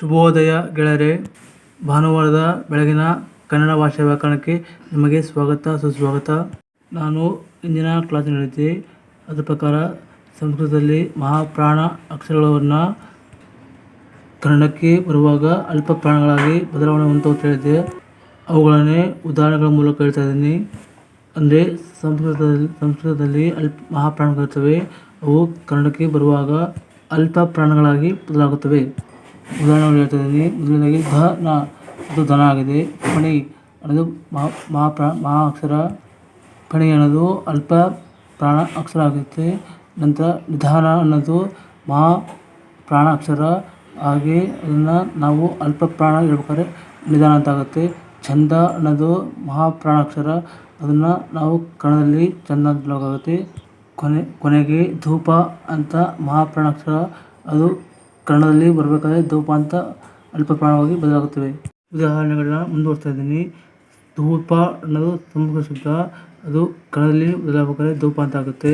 ಶುಭೋದಯ ಗೆಳೆಯರೆ ಭಾನುವಾರದ ಬೆಳಗಿನ ಕನ್ನಡ ಭಾಷೆ ವ್ಯಾಕರಣಕ್ಕೆ ನಿಮಗೆ ಸ್ವಾಗತ, ಸುಸ್ವಾಗತ. ನಾನು ಇಂದಿನ ಕ್ಲಾಸಿನಲ್ಲಿ ಅದರ ಪ್ರಕಾರ ಸಂಸ್ಕೃತದಲ್ಲಿ ಮಹಾಪ್ರಾಣ ಅಕ್ಷರಗಳನ್ನು ಕನ್ನಡಕ್ಕೆ ಬರುವಾಗ ಅಲ್ಪ ಪ್ರಾಣಗಳಾಗಿ ಬದಲಾವಣೆ ಅಂತ ಹೇಳಿದೆ. ಅವುಗಳನ್ನೇ ಉದಾಹರಣೆಗಳ ಮೂಲಕ ಹೇಳ್ತಾ ಇದ್ದೀನಿ. ಅಂದರೆ ಸಂಸ್ಕೃತದಲ್ಲಿ ಸಂಸ್ಕೃತದಲ್ಲಿ ಅಲ್ಪ ಮಹಾಪ್ರಾಣಗಳಿರ್ತವೆ ಅವು ಕನ್ನಡಕ್ಕೆ ಬರುವಾಗ ಅಲ್ಪ ಪ್ರಾಣಗಳಾಗಿ ಬದಲಾಗುತ್ತವೆ. ಇದ್ದೀನಿ ಮೊದಲನೇದಾಗಿ ಧ ನ ಅದು ಧನ ಆಗಿದೆ. ಫಣಿ ಅನ್ನೋದು ಮಹಾ ಪ್ರ, ಮಹಾ ಅಕ್ಷರ. ಪಣಿ ಅನ್ನೋದು ಅಲ್ಪ ಪ್ರಾಣ ಅಕ್ಷರ ಆಗುತ್ತೆ. ನಂತರ ನಿಧಾನ ಅನ್ನೋದು ಮಹಾ ಪ್ರಾಣ ಅಕ್ಷರ. ಹಾಗೆ ಅದನ್ನು ನಾವು ಅಲ್ಪ ಪ್ರಾಣ ಹೇಳ್ಬೇಕಾದ್ರೆ ನಿಧಾನ ಅಂತ ಆಗುತ್ತೆ. ಚಂದ ಅನ್ನೋದು ಮಹಾಪ್ರಾಣಾಕ್ಷರ ಅದನ್ನು ನಾವು ಕನ್ನಡದಲ್ಲಿ ಚಂದ ಅಂತ ಕೊನೆ, ಕೊನೆಗೆ ಧೂಪ ಅಂತ ಮಹಾಪ್ರಾಣಾಕ್ಷರ ಅದು ಕನ್ನಡದಲ್ಲಿ ಬರಬೇಕಾದ್ರೆ ಧೂಪ ಅಂತ ಅಲ್ಪ ಪ್ರಾಣವಾಗಿ ಬದಲಾಗುತ್ತವೆ. ಉದಾಹರಣೆಗಳನ್ನ ಮುಂದುವರ್ತಾ ಇದ್ದೀನಿ. ಧೂಪ ಅನ್ನೋದು ತುಂಬ ಶಬ್ದ. ಅದು ಕನ್ನಡದಲ್ಲಿ ಬದಲಾಗಬೇಕಾದ್ರೆ ಧೂಪ ಅಂತ ಆಗುತ್ತೆ.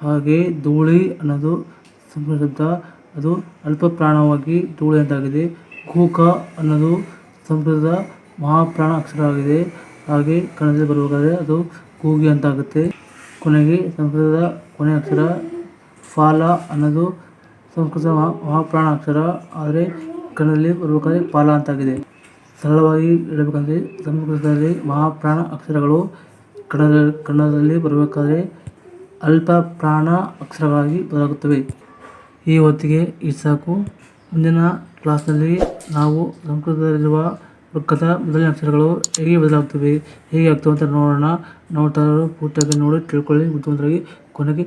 ಹಾಗೆ ಧೂಳಿ ಅನ್ನೋದು ತುಂಬ ಶಬ್ದ. ಅದು ಅಲ್ಪ ಪ್ರಾಣವಾಗಿ ಧೂಳಿ ಅಂತಾಗಿದೆ. ಕೂಕ ಅನ್ನೋದು ಸಂಸ್ಕೃತದ ಮಹಾಪ್ರಾಣ ಅಕ್ಷರ ಆಗಿದೆ. ಹಾಗೆ ಕನ್ನಡದಲ್ಲಿ ಬರಬೇಕಾದ್ರೆ ಅದು ಕೂಗಿ ಅಂತ ಆಗುತ್ತೆ. ಕೊನೆಗೆ ಸಂಸ್ಕೃತದ ಕೊನೆ ಅಕ್ಷರ. ಫಾಲ ಅನ್ನೋದು ಸಂಸ್ಕೃತ ಮಹಾ ಮಹಾಪ್ರಾಣ ಅಕ್ಷರ. ಆದರೆ ಕನ್ನಡದಲ್ಲಿ ಬರಬೇಕಾದ್ರೆ ಪಾಲ ಅಂತಾಗಿದೆ. ಸರಳವಾಗಿ ಹೇಳಬೇಕಂದ್ರೆ ಸಂಸ್ಕೃತದಲ್ಲಿ ಮಹಾಪ್ರಾಣ ಅಕ್ಷರಗಳು ಕನ್ನಡ ಕನ್ನಡದಲ್ಲಿ ಬರಬೇಕಾದ್ರೆ ಅಲ್ಪ ಪ್ರಾಣ ಅಕ್ಷರಗಳಾಗಿ ಬದಲಾಗುತ್ತವೆ. ಈ ಹೊತ್ತಿಗೆ ಇಷ್ಟು ಸಾಕು. ಮುಂದಿನ ಕ್ಲಾಸ್ನಲ್ಲಿ ನಾವು ಸಂಸ್ಕೃತದಲ್ಲಿರುವ ವೃಕ್ಕದ ಮೊದಲಿನ ಅಕ್ಷರಗಳು ಹೇಗೆ ಬದಲಾಗುತ್ತವೆ, ಹೇಗೆ ಆಗ್ತವೆ ಅಂತ ನೋಡೋಣ. ನೋಡ್ತಾ ಪೂರ್ತಿಯಾಗಿ ನೋಡಿ, ತಿಳ್ಕೊಳ್ಳಿ. ಬುದ್ಧಿವಂತರಾಗಿ ಕೊನೆಗೆ